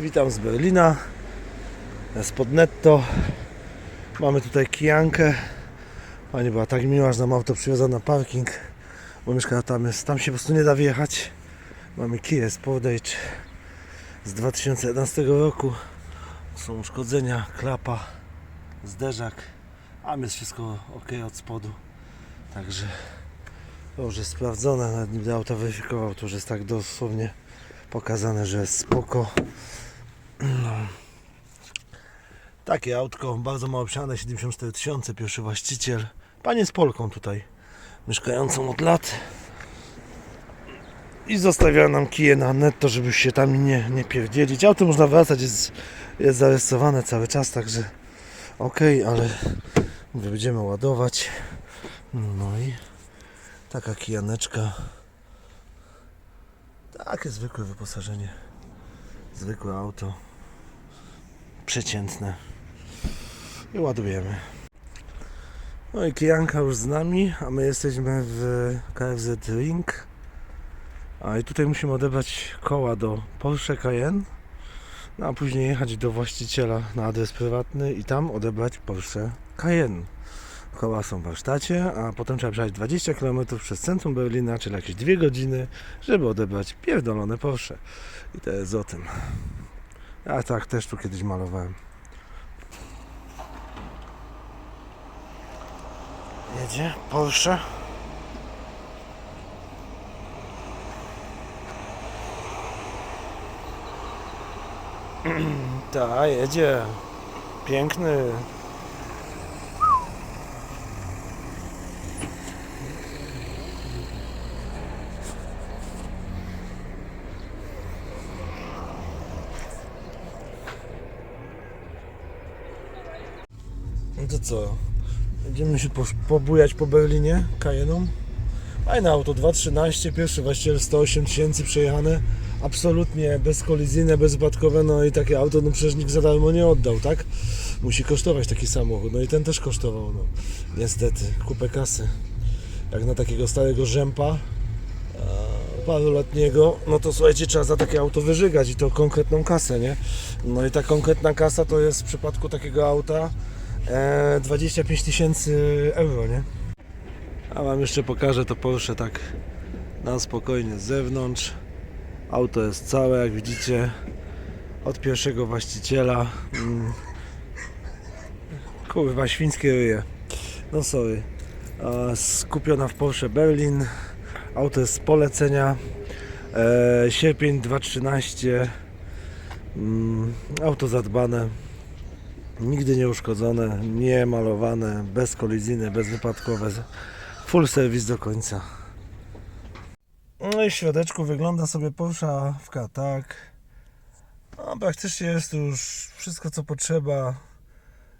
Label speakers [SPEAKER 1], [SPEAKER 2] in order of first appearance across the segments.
[SPEAKER 1] witam z Berlina, spod netto. Mamy tutaj kijankę. Pani była tak miła, że nam auto przywiozła na parking, bo mieszka tam, jest, tam się po prostu nie da wjechać. Mamy Kia Sportage z 2011 roku. Są uszkodzenia, klapa, zderzak, a jest wszystko ok od spodu. Także to już jest sprawdzone, nawet nie będę auta weryfikował, to już jest tak dosłownie pokazane, że jest spoko. No. Takie autko, bardzo mało obsiane, 74 tysiące, pierwszy właściciel. Panie z Polką tutaj, mieszkającą od lat. I zostawia nam kije na netto, żeby się tam nie, nie pierdzielić. Auto można wracać, jest, jest zarejestrowane cały czas, także ok, ale mówię, będziemy ładować. No i taka kijaneczka. Takie zwykłe wyposażenie. Zwykłe auto. Przeciętne. I ładujemy. No i kijanka już z nami, a my jesteśmy w KFZ Ring. A i tutaj musimy odebrać koła do Porsche Cayenne. No a później jechać do właściciela na adres prywatny i tam odebrać Porsche Cayenne. Koła są w warsztacie, a potem trzeba przejechać 20 km przez centrum Berlina, czyli jakieś 2 godziny, żeby odebrać pierdolone Porsche. I to jest o tym. Ja tak też tu kiedyś malowałem. Jedzie Porsche. Ta, jedzie. Piękny. No to co? Będziemy się pobujać po Berlinie Cayenną. Fajne auto, 2.13, pierwszy właściciel 108 tysięcy przejechane. Absolutnie bezkolizyjne, bezwypadkowe, no i takie auto no przecież nikt za darmo nie oddał, tak? Musi kosztować taki samochód, no i ten też kosztował, no. Niestety, kupę kasy. Jak na takiego starego rzępa, e, paruletniego, no to słuchajcie, trzeba za takie auto wyżygać i to konkretną kasę, nie? No i ta konkretna kasa to jest w przypadku takiego auta e, 25 tysięcy euro, nie? A Wam jeszcze pokażę to Porsche tak na spokojnie z zewnątrz. Auto jest całe, jak widzicie, od pierwszego właściciela. Mm. Kurwa, świńskie ryje. No sorry. E, Skupiona w Porsche Berlin. Auto jest z polecenia. E, sierpień 2013. Mm, Auto zadbane. Nigdy nie uszkodzone, nie malowane, bezkolizyjne, bezwypadkowe. Full service do końca. No i w środeczku wygląda sobie w tak. No, praktycznie jest już wszystko co potrzeba.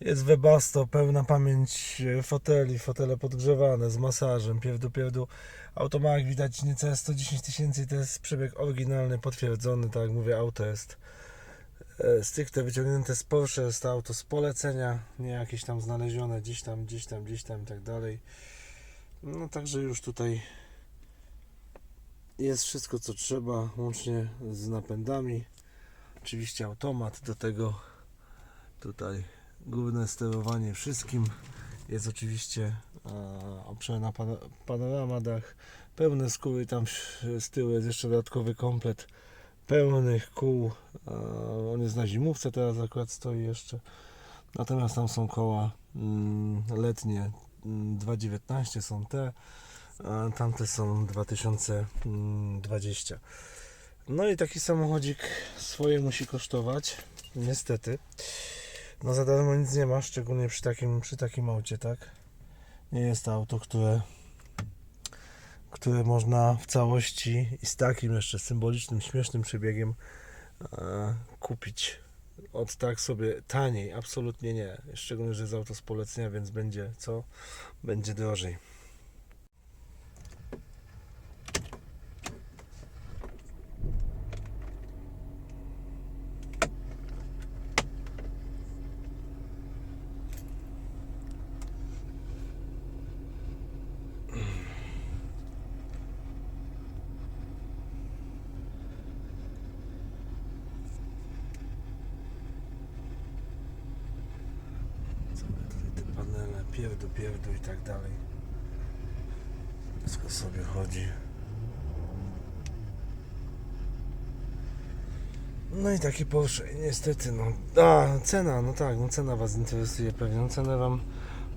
[SPEAKER 1] Jest webasto, pełna pamięć e, foteli, fotele podgrzewane z masażem, pierdu. Auto ma jak widać niecałe 110 tysięcy to jest przebieg oryginalny, potwierdzony, tak jak mówię, auto jest stricte wyciągnięte z Porsche, jest to z polecenia, nie jakieś tam znalezione gdzieś tam, gdzieś tam, gdzieś tam i tak dalej. No także już tutaj jest wszystko co trzeba, łącznie z napędami. Oczywiście automat, do tego tutaj główne sterowanie wszystkim. Jest oczywiście e, obszerna pana- panorama dach, pełne skóry, tam z tyłu jest jeszcze dodatkowy komplet pełnych kół. E, on jest na zimówce, teraz akurat stoi jeszcze. Natomiast tam są koła mm, letnie mm, 2.19 są te, tamte są 2020. No i taki samochodzik swoje musi kosztować, niestety. No za darmo nic nie ma, szczególnie przy takim, przy takim aucie, tak? Nie jest to auto, które, które można w całości i z takim jeszcze symbolicznym, śmiesznym przebiegiem e, kupić od tak sobie taniej, absolutnie nie. Szczególnie, że jest auto z polecenia, więc będzie co? Będzie drożej. Pierdu, pierdu i tak dalej. Wszystko sobie chodzi. No i taki Porsche, niestety, no. A, cena, no tak, no cena Was interesuje pewnie. No cenę Wam,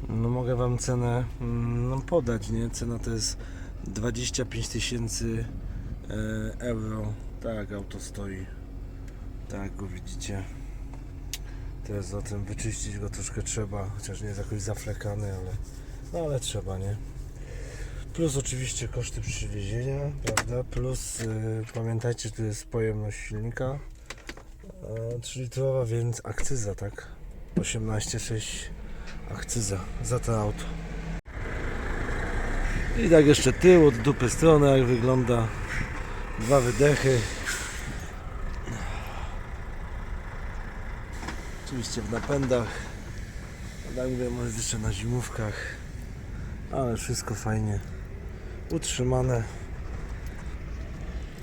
[SPEAKER 1] no mogę Wam cenę mm, no, podać, nie? Cena to jest 25 tysięcy e, euro. Tak, auto stoi. Tak go widzicie. Teraz tym wyczyścić go troszkę trzeba, chociaż nie jest jakoś zaflekany, ale no ale trzeba, nie? Plus oczywiście koszty przywiezienia, prawda? Plus y, pamiętajcie, tu jest pojemność silnika e, 3 litrowa, więc akcyza, tak? 18,6 akcyza za to auto. I tak jeszcze tył od dupy strony, jak wygląda. Dwa wydechy. Oczywiście w napędach. A tak może jeszcze na zimówkach. Ale wszystko fajnie utrzymane.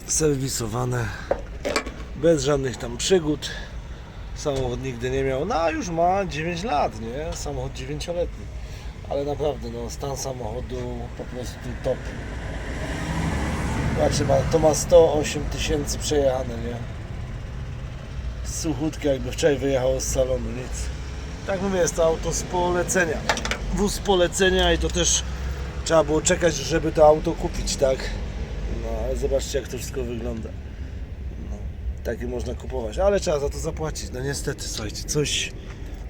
[SPEAKER 1] Serwisowane. Bez żadnych tam przygód. Samochód nigdy nie miał. No już ma 9 lat, nie? Samochód 9-letni. Ale naprawdę, no stan samochodu po prostu top. Znaczy ma, to ma 108 tysięcy przejechane, nie? Suchutkie jakby wczoraj wyjechało z salonu, nic. Tak mówię, jest to auto z polecenia. Wóz z polecenia i to też trzeba było czekać, żeby to auto kupić, tak? No ale zobaczcie jak to wszystko wygląda. No, takie można kupować, ale trzeba za to zapłacić. No niestety, słuchajcie, coś,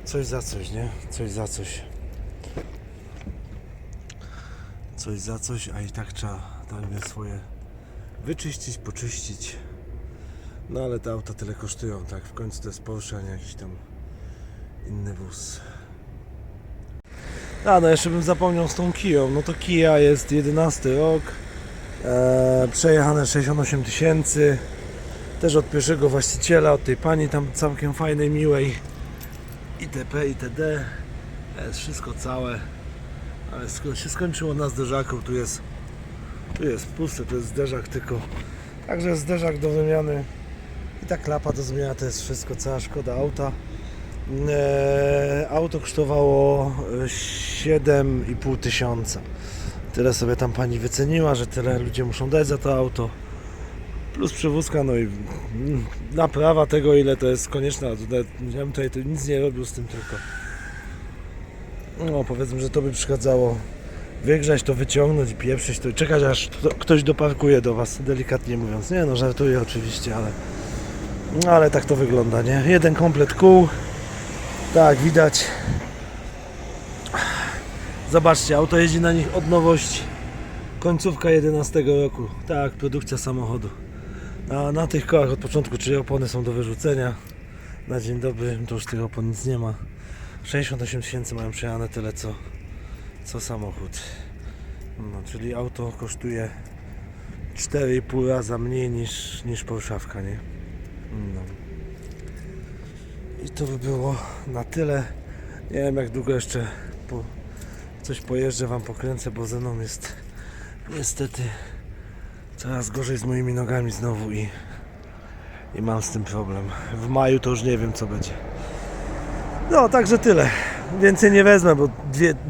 [SPEAKER 1] coś za coś, nie? Coś za coś. Coś za coś, a i tak trzeba mówię, swoje wyczyścić, poczyścić. No ale te auta tyle kosztują, tak? W końcu to jest Porsche, a nie jakiś tam inny wóz. A no jeszcze bym zapomniał z tą Kiją. No to Kia jest 11 rok. E, przejechane 68 tysięcy. Też od pierwszego właściciela, od tej pani tam całkiem fajnej, miłej. ITP, itd. Jest wszystko całe. Ale sko- się skończyło na zderzaku. Tu jest, tu jest puste, to jest zderzak tylko. Także zderzak do wymiany. I ta klapa do zmiany to jest wszystko, cała szkoda auta. E, auto kosztowało e, 7,5 tysiąca. Tyle sobie tam pani wyceniła, że tyle ludzie muszą dać za to auto. Plus przewózka, no i mm, naprawa tego, ile to jest konieczna. Tutaj, ja bym tutaj nic nie robił z tym tylko. No powiedzmy, że to by przeszkadzało wygrzać to, wyciągnąć pieprzyć to i czekać aż to, ktoś doparkuje do Was, delikatnie mówiąc. Nie no, żartuję oczywiście, ale no, ale tak to wygląda, nie? Jeden komplet kół. Tak, widać. Zobaczcie, auto jeździ na nich od nowości. Końcówka 11 roku. Tak, produkcja samochodu. A na tych kołach od początku, czyli opony są do wyrzucenia. Na dzień dobry, to już tych opon nic nie ma. 68 tysięcy mają przejechane tyle co, co samochód. No, czyli auto kosztuje 4,5 raza mniej niż, niż Porszawka, nie? No. I to by było na tyle. Nie wiem jak długo jeszcze po, coś pojeżdżę, wam pokręcę, bo ze mną jest niestety coraz gorzej z moimi nogami znowu i, i mam z tym problem. W maju to już nie wiem co będzie. No, także tyle. Więcej nie wezmę, bo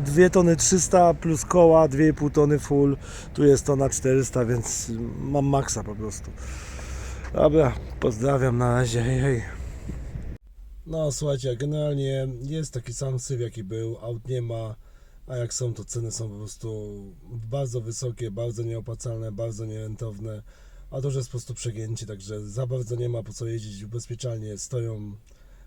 [SPEAKER 1] 2 tony 300 plus koła, 2,5 tony full, tu jest tona 400, więc mam maksa po prostu. Dobra, pozdrawiam na razie, hej hej. No słuchajcie, generalnie jest taki sam syf jaki był, aut nie ma, a jak są to ceny są po prostu bardzo wysokie, bardzo nieopłacalne, bardzo nierentowne, a to już jest po prostu przegięcie, także za bardzo nie ma po co jeździć ubezpieczalnie, stoją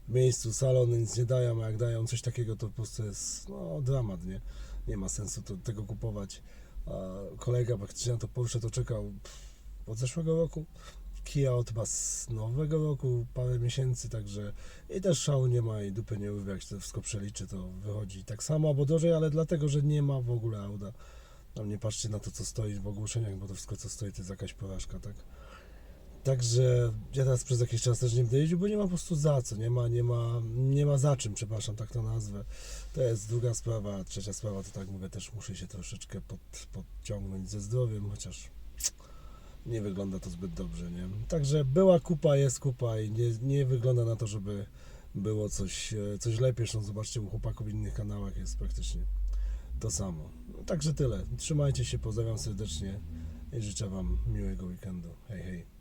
[SPEAKER 1] w miejscu, salony nic nie dają, a jak dają coś takiego to po prostu jest no, dramat, nie? Nie ma sensu to, tego kupować. A kolega praktycznie na to Porsche to czekał od zeszłego roku. Kia od nowego roku, parę miesięcy, także i też szału nie ma i dupy nie urwie, jak się to wszystko przeliczy, to wychodzi tak samo albo drożej, ale dlatego, że nie ma w ogóle Auda. Tam nie patrzcie na to, co stoi w ogłoszeniach, bo to wszystko, co stoi, to jest jakaś porażka, tak? Także ja teraz przez jakiś czas też nie będę jeździł, bo nie ma po prostu za co, nie ma, nie ma, nie ma za czym, przepraszam, tak to nazwę. To jest druga sprawa, a trzecia sprawa to tak mówię, też muszę się troszeczkę pod, podciągnąć ze zdrowiem, chociaż nie wygląda to zbyt dobrze, nie? Także była kupa, jest kupa i nie, nie wygląda na to, żeby było coś, e, coś lepiej, zresztą zobaczcie u chłopaków w innych kanałach jest praktycznie to samo. No, także tyle. Trzymajcie się, pozdrawiam serdecznie i życzę Wam miłego weekendu. Hej, hej.